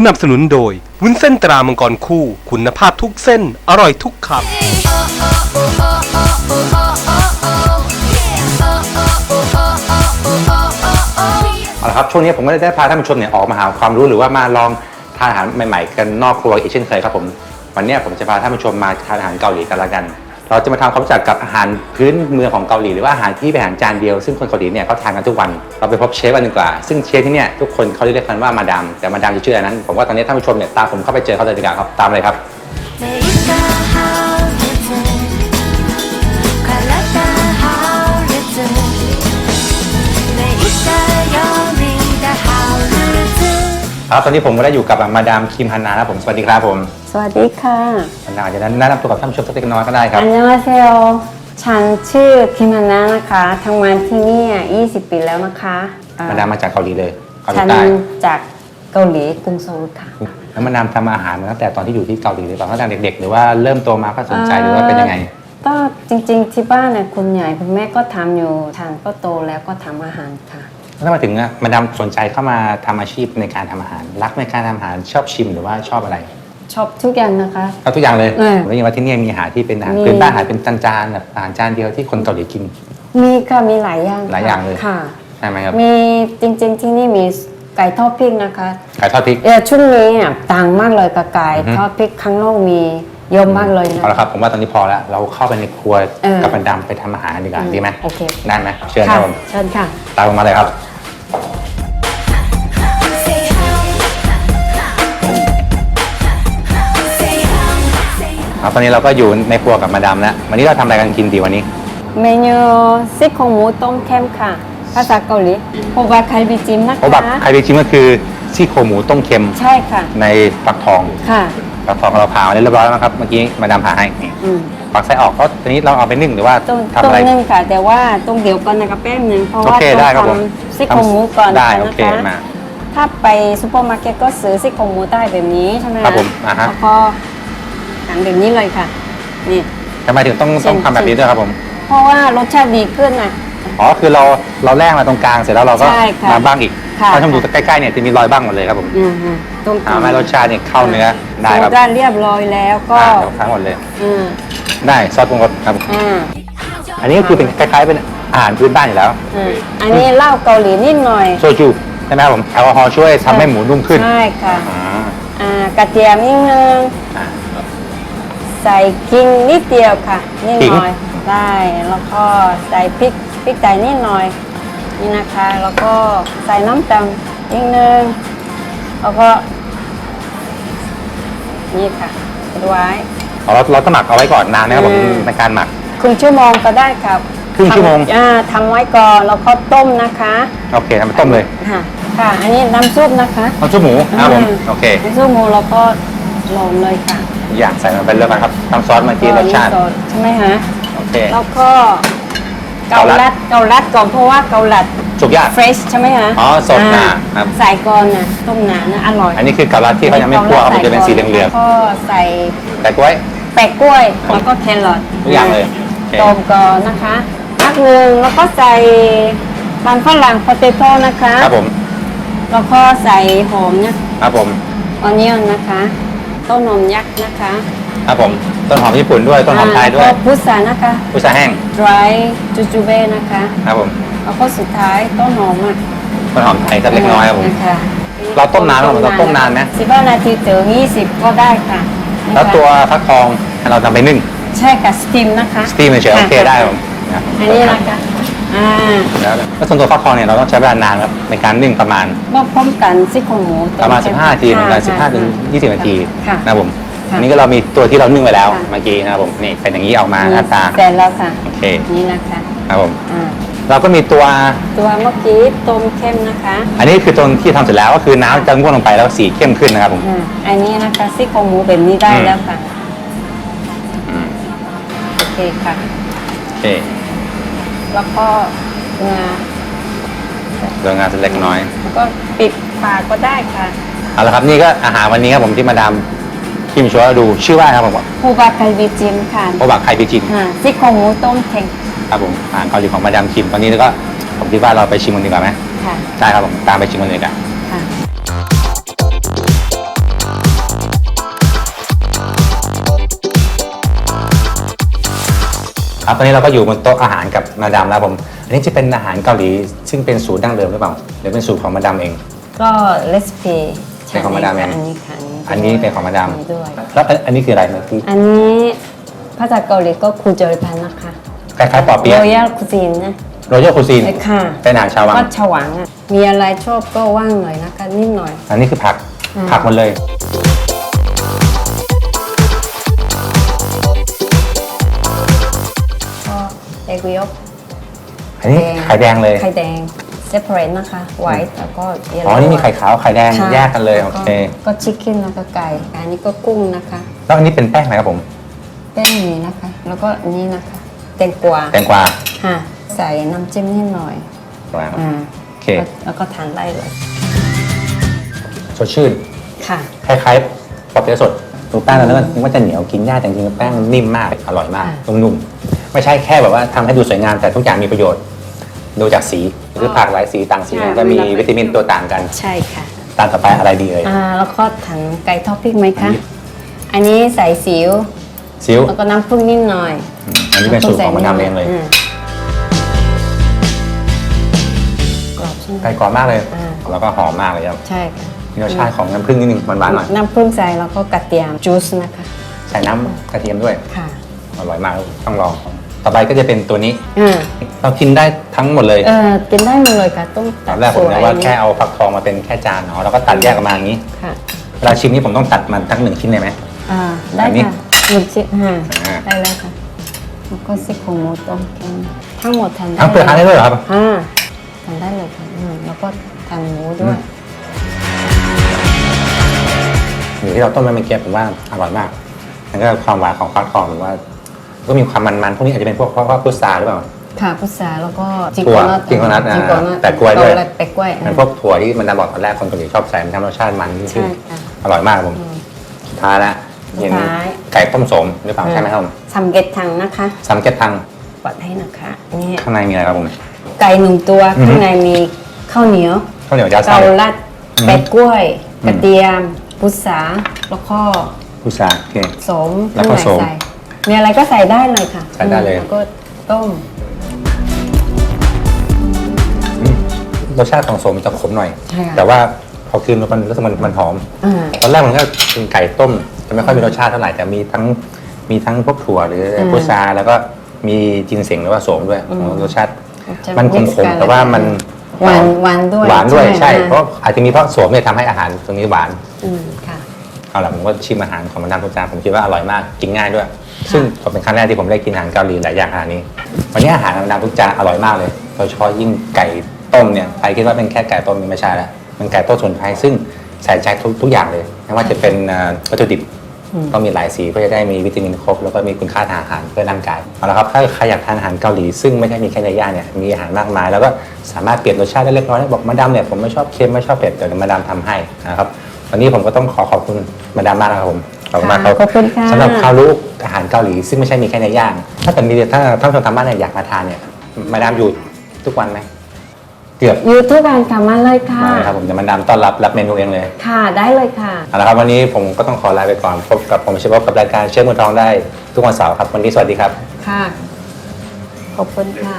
สนับสนุนโดย วุ้นเส้นตรามังกรคู่ คุณภาพทุกเส้น อร่อยทุกคำ เอาละครับช่วงนี้ผมก็ได้พาท่านผู้ชมเนี่ยออกมาหาความรู้หรือว่ามาลองทานอาหารใหม่ๆ กันนอกครัวอีกเช่นเคยครับผม วันเนี้ยผมจะพาท่านผู้ชมมาทานอาหารเกาหลีกันละกัน เราจะมาทำความรู้จักกับอาหารพื้นเมืองของเกาหลีหรือว่าอาหารที่เป็นอาหารจานเดียวซึ่งคนเกาหลีเนี่ยเขาทานกันทุกวันเราไปพบเชฟกันดีกว่า ซึ่งเชฟที่เนี่ยทุกคนเขาเรียกกันว่ามาดามแต่มาดามจะชื่ออะไรนั้น ผมว่าตอนนี้ท่านผู้ชมเนี่ยตามผมเข้าไปเจอเขาเลยดีกว่าครับตามเลยครับ 내가 하우르든 갈라다 하우르든 내 입가 여미다 하우르든 ครับตอนนี้ผมก็ได้อยู่กับมาดามคิมฮันนาครับผม สวัสดีครับผมสวัสดีค่ะฮันนาอาจจะแนะนำตัวกับท่านผู้ชมสักเล็กน้อยก็ได้ครับอันยองอาเซโอฉันชื่อคิมฮันนะนะคะทำงานที่นี่อะ20 ปีแล้วนะคะอ่มาดามมาจากเกาหลีเลยเกาหลีฉันใต้จากเกาหลีกรุงโซลค่ะแล้วมานำทำอาหารมาตั้งแต่ตอนที่อยู่ที่เกาหลีเลยเปล่าตั้งแต่เด็ก ๆ หรือว่าเริ่มโตมาก็สนใจหรือว่าเป็นยังไง ก็จริงๆที่บ้านน่ะคุณใหญ่คุณแม่ก็ทำอยู่ฉันก็โตแล้วก็ทำอาหารค่ะ แล้วมาถึงอะมาดามสนใจเข้ามาทำอาชีพในการทำอาหาร รักในการทำอาหารชอบชิมหรือว่าชอบอะไรชอบทุกอย่างนะคะชอบทุกอย่างเลยเออผมได้ยินว่าที่นี่มีอาหารที่เป็นอาหารมี พื้นบ้านอาหารเป็นจานๆแบบอาหารจานเดียวที่คนเกาหลีกิน มีค่ะมีหลายอย่างค่ะหลายอย่างเลย ค่ะ ใช่ไหมครับมีจริงๆที่นี่มีไก่ทอดพริกนะคะไก่ทอดพริก เออช่วงนี้อะต่างมากเลยกับไก่อือฮึ ทอดพริกข้างนอกมี เยอะมากเลยนะ เอาละครับผมว่าตอนนี้พอแล้ว เราเข้าไปในครัวเออ กับมาดามไปทำอาหารดีกว่าดีไหมโอเคโอเคได้ไหมเชิญคค่ะรับผมเชิญค่ะ ตามผมมาเลยครับ Say how Say how Say ครับตอนนี้เราก็อยู่ในครัวกับมาดามแล้ววันนี้เราทำอะไรกันกินดีวันนี้ เมนูซี่โครงหมูต้มเค็มค่ะ ภาษาเกาหลีโฮบะไคบิจิมนะคะโอ้แบบใครไปชิมก็คือซี่โครงหมูต้มเค็มใช่ค่ะ ในฟักทอง ค่ะ ฟักทองเราผ่ามาเรียบร้อยแล้วนะครับ เมื่อกี้มาดามผ่าให้นี่อืมฟักไส้ออกเพราะทีนี้เราเอาไปนึ่งหรือว่าต้มทำต้อะมไร นึ่งค่ะ แต่ว่าต้องเดี๋ยวก่อนนะคะแป๊บนึงเพราะโอว่าเคต้องได้ครับผมทำซี่โครงหมูก่อนได้นะโอเคคะมา ถ้าไปซูเปอร์มาร์เก็ตก็ซื้อซี่โครงหมูได้แบบนี้ใช่ไหมะครับผมอ่าฮะ แล้วก็หั่นแบบนี้เลยค่ะนี่ ทำไมถึงต้องเช่นต้องทำแบบนี้ด้วยครับผมเพราะว่ารสชาติดีขึ้นนะ อ๋อคือเราเราแล่งมาตรงกลางเสร็จแล้วเราก็ใช่ค่ะ มาบ้างอีก ค่ะถ้าชมดูใกล้ๆเนี่ยจะมีรอยบ้างหมดเลยครับผมอืมฮึต้มทำให้รสชาติเนี่ยเข้าเนื้อได้ครับสูตรเรียบร้อยแล้วก็อ่าเดี๋ยวทั้งหมดเลย อืมได้ซอสปรุงรสครับอ่าอันนี้ก็คือเป็นคล้ายๆเป็นอาหารพื้นบ้านอยู่แล้วอืมอันนี้เหล้าเกาหลีนิดหน่อยโซจูใช่ไหมครับผมแอลกอฮอล์ช่วยทำให้หมูนุ่มขึ้นใช่ค่ะอ่าอ่ากระเทียมนิดนึงอ่าใส่กิ้งนิดเดียวค่ะนิดขิงหน่อยได้แล้วก็ใส่พริกพริกไทยนิดหน่อย นี่นะคะ แล้วก็ใส่น้ำตาลนิดนึง แล้วก็ นี่ค่ะปิดไว้ เอาเราเราต้องหมักเอาไว้ก่อนนานนะครับผมอืม ในการหมัก ครึ่งชั่วโมงก็ได้ครับครึ่งชั่วโมงทำอ่าทำไว้ก่อนแล้วก็ต้มนะคะโอเคทำเป็นต้มเลยค่ะค่ะ อันนี้น้ำซุปนะคะน้ำซุปหมูนะครับผมอืมโอเคน้ำซุปหมูแล้วก็ลงเลยค่ะอยากใส่มันไปเรื่อยๆครับน้ำซอสเมื่อกี้รสชาติก็นี่สดใช่ไหมฮะ โอเค แล้วก็ เกาเกาลัลัดดเกาลัดก่อนเพราะว่าเกาลัดสุกยาก เฟรชใช่ไหมฮะอ๋อสดนะอ่าครับ ใส่ก่อนนะต้มหนานะอร่อยอันนี้คือเกาลัดที่เขายังไม่คั่วเขาจะเป็นสีเหลืองแล้วก็ใส่ๆแต่กล้วย แปะกล้วยแล้วก็แครอททุกอย่างเลยโอเค ต้มก่อนนะคะพักหนึ่งแล้วก็ใส่มันฝรั่ง p o เตโต้นะคะครับผมแล้วก็ใส่หอมเนี่ย ครับผม ออนเนียนนะคะ ต้นหอมยักษ์นะคะ ครับผมต้นหอมญี่ปุ่นด้วยต้นหอมไทยด้วยแล้วก็พุทรานะคะผู้ชายแห้ง dry jujube นะคะครับผมแล้วก็สุดท้ายต้นหอมอะต้นหอมไทยสักเล็กน้อยครับผมนะคะเราต้มนานไหมผมเราต้มนานไหมสิบห้านาทีถึงยี่สิบก็ได้ค่ะนะคะแล้วตัวฟักทองเราทำไปนึ่งใช่ค่ะสตีมนะคะสตีมเฉยๆโอเคค่ะได้ครับผมนะอันนี้นะคะอ่าแล้วแล้วส่วนตัวฟักทองเนี่ยเราต้องใช้เวลานานครับในการนึ่งประมาณก็พร้อมกันซี่โครงหมูประมาณ 15นาทีเหมือนกันค่ะ15ถึง20นาทีค่ะนะครับผม ค่ะ อันนี้ก็เรามีตัวที่เรานึ่งไว้แล้วค่ะเมื่อกี้นะครับผมนี่เป็นอย่างนี้ออกมาหน้าตาเสร็จแล้วค่ะ โอเคนี่นะคะครับผมอ่าเราก็มีตัว ตัวเมื่อกี้ต้มเข้มนะคะอันนี้คือตัวที่ทำเสร็จแล้วก็คือน้ำจะงวดลงไปแล้วสีเข้มขึ้นนะครับผม อ่าอันนี้นะคะซี่โครงหมูแบบนี้ได้อืม แล้วค่ะอืมโอเคค่ะ โอเคแล้วก็งาเรื่องงานเล็กน้อยแล้วก็ปิดฝาก็ได้ค่ะ เอาละครับนี่ก็อาหารวันนี้ครับผมที่มาดาม ที่มชัวดู ชื่อว่าอะไรครับผมปูบักไกบีจิมค่ะโอบักไข่ปิจิมอ่าซี่โครงหมูต้มเค็งครับผมอาหารเกาหลีของมาดามคิมตอนนี้แล้วก็ผมคิดว่าเราไปชิมกันดีกว่าไหมค่ะได้ครับผมตามไปชิมกันเลยกันครับตอนนี้เราก็อยู่บนโต๊ะอาหารกับมาดามแล้วครับผม อันนี้จะเป็นอาหารเกาหลีซึ่งเป็นสูตรดั้งเดิมหรือเปล่าหรือเป็นสูตรของมาดามเอง ก็เลสปีของมาดามเองอันนี้ค่ะ เป็นของมาดามอันนี้ด้วย แล้วอันอันนี้คืออะไรเมื่อกี้อันนี้ภาษาเกาหลีก็คูเจริพันนะคะคล้ายๆปอเปี๊ยะโรยัลคุซีนนะโรยัลคูซีนใช่ค่ะเป็นอาหารชาววังก็ฉวังอะมีอะไรชอบก็ว่างหน่อยนะคะนิดหน่อย อันนี้คือผักอืมผักหมดเลยก็เอกยกอันนี้ไข่แดงเลยไข่แดง separate นะคะ white แล้วก็ yellow อ๋อ นี่มีไข่ขาวไข่แดงค่ะแยกกันเลยโอเคก็ชิคเก้นแล้วก็ไก่อันนี้ก็กุ้งนะคะ แล้วอันนี้เป็นแป้งอะไรครับผมแป้งนี้นะคะ แล้วก็อันนี้นะคะแตงกวาแตงกวาค่ะใส่น้ำจิ้มนิดหน่อยครับอ่าโอเคแล้วแล้วก็ทานได้เลยสดชื่น ค่ะ คล้ายๆปอเปี๊ยะสดตัวแป้งแล้วนึกว่าจะเหนียวกินยากแต่จริงๆแป้งนิ่มมากอร่อยมากอ่านุ่มๆไม่ใช่แค่แบบว่าทำให้ดูสวยงามแต่ทุกอย่างมีประโยชน์ ดูจากสีหรือผักหลายสีต่างสีใช่ก็มีเวลาไปวิตามินตัวต่างกัน ใช่ค่ะตามต่อไปอะไรดีเอ่ยอ่าแล้วก็ทานไก่ทอดพริกไหมคะ อันนี้อันนี้ใส่ซีอิ๊วซิ้วแล้วก็น้ำผึ้งนิดหน่อย อันนี้เป็นสูตรของมะนาวเองเลยมกรอบใช่ไหมไก่กรอบมากเลยอ่าแล้วก็หอมมากเลยครับ ใช่ค่ะมีรสชาติของน้ำผึ้งนิดนึงหวานๆหน่อย น้ำผึ้งใส่แล้วก็กระเทียมจูสนะคะ ใส่น้ำกระเทียมด้วย ค่ะ อร่อยมากต้องลอง ต่อไปก็จะเป็นตัวนี้ อ่าเรากินได้ทั้งหมดเลยเออกินได้หมดเลยค่ะต้มตอนแรกผมนึกว่าแค่เอาฟักทองมาเป็นแค่จานเนาะแล้วก็ตัดแยกออกมาอย่างนี้ค่ะเวลาชิมนี่ผมต้องตัดมันทั้งหนึ่งชิ้นเลยไหม อ่าได้อันนี้ ค่ะหนึ่งชิ้นอ่าอ่าได้เลยค่ะแล้วก็ซี่โครงหมูต้มแกงทั้งหมดทานได้ทั้งเปลือกทานได้ด้วยเหรอครับ อ่าทานได้เลยค่ะอืมแล้วก็ทานหมูด้วยหมูที่เราต้มไว้เมื่อกี้ผมว่าอร่อยมากแล้วก็ความหวานของฟักทองผมว่า ก็มีความมันๆพวกนี้อาจจะเป็นพวกเพราะว่าพุทราหรือเปล่า ค่ะพุทราแล้วก็จิถั่วนัทจิงโกนัทอ่าจิงโกนัทแปะกล้วยด้วยแปะกล้วยเป็นพวกถั่วที่มันดาบอกตอนแรกคนเกาหลีชอบใส่มันทำรสชาติมันขึ้นใช่ค่ะอร่อยมากผมสุดท้ายแล้วสุดเห็นท้ายไก่ต้มสมหรือเปล่าใช่ไหมครับผมซัมเก็ตทังนะคะซัมเก็ตทังปัดให้นะคะนี่ข้างในมีอะไรครับผมไก่หนึ่งตัวอือฮึข้างในมีข้าวเหนียวข้าวเหนียวจ้าเกาไส้ลัดอืมแปะกล้วยอืมกระเทียมพุทราแล้วก็พุทราโอเคสมแล้วข้างก็ในสมใส่ มีอะไรก็ใส่ได้เลยค่ะใส่ได้เลย แล้วก็ต้ม รสชาติของสมจะขมหน่อย ใช่ค่ะ แต่ว่าพอกินแล้วมันรู้สึกมันมันหอม อ่า ตอนแรกมันก็เป็นไก่ต้มจะไม่ค่อยมีรสชาติเท่าไหร่แต่มีทั้งมีทั้งพวกถั่วหรืออมพุทราแล้วก็มีจินเสงหรือว่าโสมด้วยอืมรสชาติ จะมันข mix มกัๆแต่ว่ามันหวานหวานด้วยหวานด้วยใช่อ่เพราะอาจจะมีเพราะโสมเนี่ยทำให้อาหารตรงนี้หวานอืมค่ะ เอาล่ะผมก็ชิมอาหารของมาดามทุกจานผมคิดว่าอร่อยมากกินง่ายด้วย ซึ่งผมเป็นครั้งแรกที่ผมได้กินอาหารเกาหลีหลายอย่างขนาดนี้ วันนี้อาหารของมาดามทุกจานอร่อยมากเลยโดยเฉพาะยิ่งไก่ต้มเนี่ยใครคิดว่าเป็นแค่ไก่ต้มนี่ไม่ใช่แล้วมันไก่ต้มสมุนไพรซึ่งใส่ใจทุกทุกอย่างเลยไม่ว่าจะเป็นเอ่อวัตถุดิบอืมต้องมีหลายสีเพื่อจะได้มีวิตามินครบ แล้วก็มีคุณค่าทางอาหารเพื่อร่างกายเอาละครับถ้าใครอยากทานอาหารเกาหลีซึ่งไม่ใช่มีแค่ในย่างเนี่ยมีอาหารมากมาย แล้วก็สามารถเปลี่ยนรสชาติได้เล็กน้อยบอกมาดามเนี่ยผมไม่ชอบเค็มไม่ชอบเผ็ดเดี๋ยวมาดามทำให้นะครับวันนี้ผมก็ต้องขอขอบคุณมาดามมากนะครับผมข อบคุณมากครับขอบคุณค่ะสำหรับความรู้อาหารเกาหลีซึ่งไม่ใช่มีแค่ในย่าง ถ้าเกิดมีถ้าท่านผู้ชมทางบ้านเนี่ยอยากมาทานเนี่ยมาดามอยู่ทุกวันไหมเกือบอยู่ทุกวันค่ะมาเลยค่ะมาเลยครับผมเดี๋ยวมาดามต้อนรับรับเมนูเองเลย ค่ะได้เลยค่ะเอาละครับวันนี้ผมก็ต้องขอลาไปก่อนพบกับผมเชฟบ๊อบกับรายการเชฟมือทองได้ ทุกวันเสาร์ครับวันนี้สวัสดีครับ ค่ะ ขอบคุณค่ะ